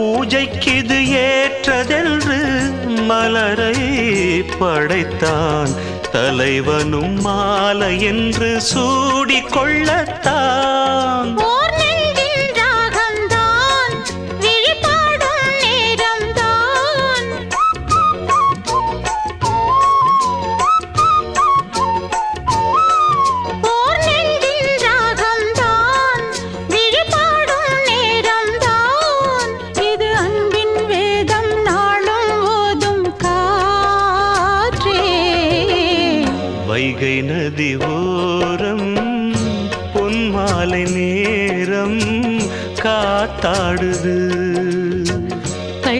பூஜைக்கிது ஏற்றதென்று மலரை படைத்தான். தலைவனும் மாலை என்று சூடிக்கொள்ளத்தான் வைகை நதி ஓரம் பொன்மாலை நேரம் காத்தாடுது.